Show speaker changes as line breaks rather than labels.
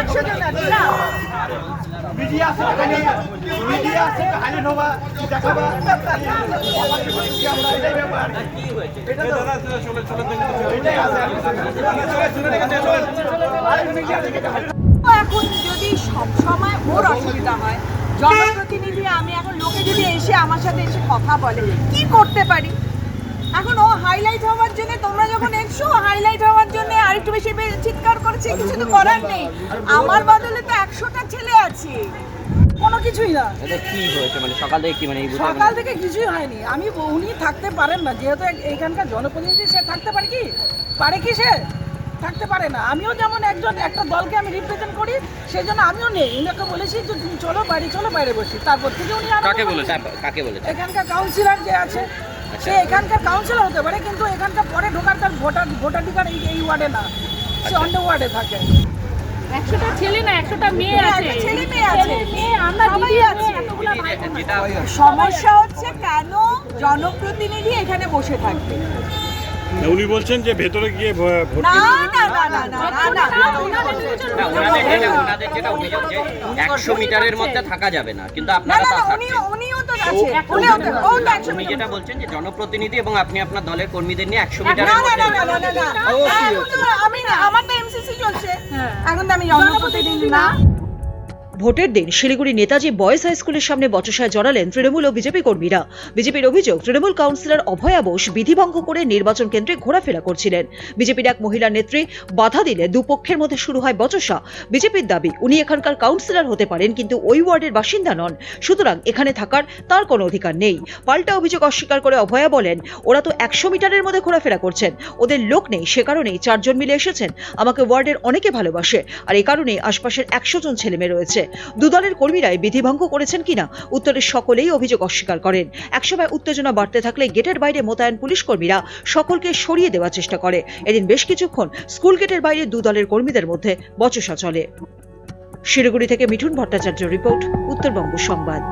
এখানে
যদি সব সময় ওর অসুবিধা হয়, জনপ্রতিনিধি, আমি এখন লোকে যদি এসে আমার সাথে এসে কথা বলে, কি করতে পারি? এখন ও হাইলাইট হওয়ার জন্য তোমরা যখন এসছো হাইলাইট হওয়ার জন্য আরেকটু বেশি করছে কিছু তো করার নেই। আমার বদলে তো একশোটা ছেলে আছে। কোনো কিছুই না।
এটা কি হয়েছে? মানে সকাল থেকে কি মানে এই
সকাল থেকে কিছুই হয়নি। আমি উনি থাকতে পারেন না যেহেতু এখানকার জনপ্রতিনিধি সে থাকতে পারে কি? পারে কি সে? থাকতে পারে না। আমিও যেমন একজন একটা দলকে আমি রিপ্রেজেন্ট করি সেই জন্য আমিও নেই। উনাকে বলেছি যে তুমি চলো বাইরে চলো বাইরে বসি। তারপর থেকে উনি
কাকে। বলেছে কাকে বলেছে
এখানকার কাউন্সিলর যে আছে সে এখানকার কাউন্সিলর হতে পারে কিন্তু এখানকার পরে ঢোকার তার ভোটার ভোটাধিকার এই এই ওয়ার্ডে না। সে অন্য ওয়ার্ডে থাকে।
একশোটা ছেলে না একশোটা মেয়ে
হ্যাঁ,
আছে।
একটা ছেলে মেয়ে আছে।
মেয়ে, আমরা দিদি
সমস্যা হচ্ছে কেন জনপ্রতিনিধি এখানে বসে থাকবে?
উনি বলছেন যে ভেতরে গিয়ে
একশো মিটারের মধ্যে থাকা যাবে না কিন্তু আপনারা উনি যেটা বলছেন যে জনপ্রতিনিধি এবং আপনি আপনার দলের কর্মীদের নিয়ে একশো
মিটার
মধ্যে
আমি আমার তো এমসিসি চলছে এখন তো আমি জনপ্রতিনিধি না
ভোটের দিন শিলিগুড়ি নেতাজি বয়েজ হাই স্কুলের সামনে বচসায় জড়ালেন তৃণমূল ও বিজেপি কর্মীরা। বিজেপির অভিযোগ, তৃণমূল কাউন্সিলর অভয়া বোস বিধিভঙ্গ করে নির্বাচন কেন্দ্রে ঘোরাফেরা করছিলেন। বিজেপির এক মহিলা নেত্রী বাধা দিলে দুপক্ষের মধ্যে শুরু হয় বচসা। বিজেপির দাবি, উনি এখানকার কাউন্সিলর হতে পারেন কিন্তু ওই ওয়ার্ডের বাসিন্দা নন। সুতরাং এখানে থাকার তার কোনো অধিকার নেই। পাল্টা অভিযোগ অস্বীকার করে অভয়া বলেন, ওরা তো একশো মিটারের মধ্যে ঘোরাফেরা করছেন। ওদের লোক নেই, সে কারণেই চারজন মিলে এসেছেন। আমাকে ওয়ার্ডের অনেকে ভালোবাসে, আর এ কারণেই আশপাশের একশো জন ছেলেমেয়ে রয়েছে। দুদলের কর্মীরাই বিধিভঙ্গ করেছেন কিনা উত্তরের সকলেই অভিযোগ অস্বীকার করেন। একসময় উত্তেজনা বাড়তে থাকলে গেটের বাইরে মোতায়েন পুলিশ কর্মীরা সকলকে সরিয়ে দেওয়ার চেষ্টা করে। এদিন বেশ কিছুক্ষণ স্কুল গেটের বাইরে দুদলের কর্মীদের মধ্যে বচসা চলে। শিলিগুড়ি থেকে মিঠুন ভট্টাচার্য রিপোর্ট, উত্তরবঙ্গ সংবাদ।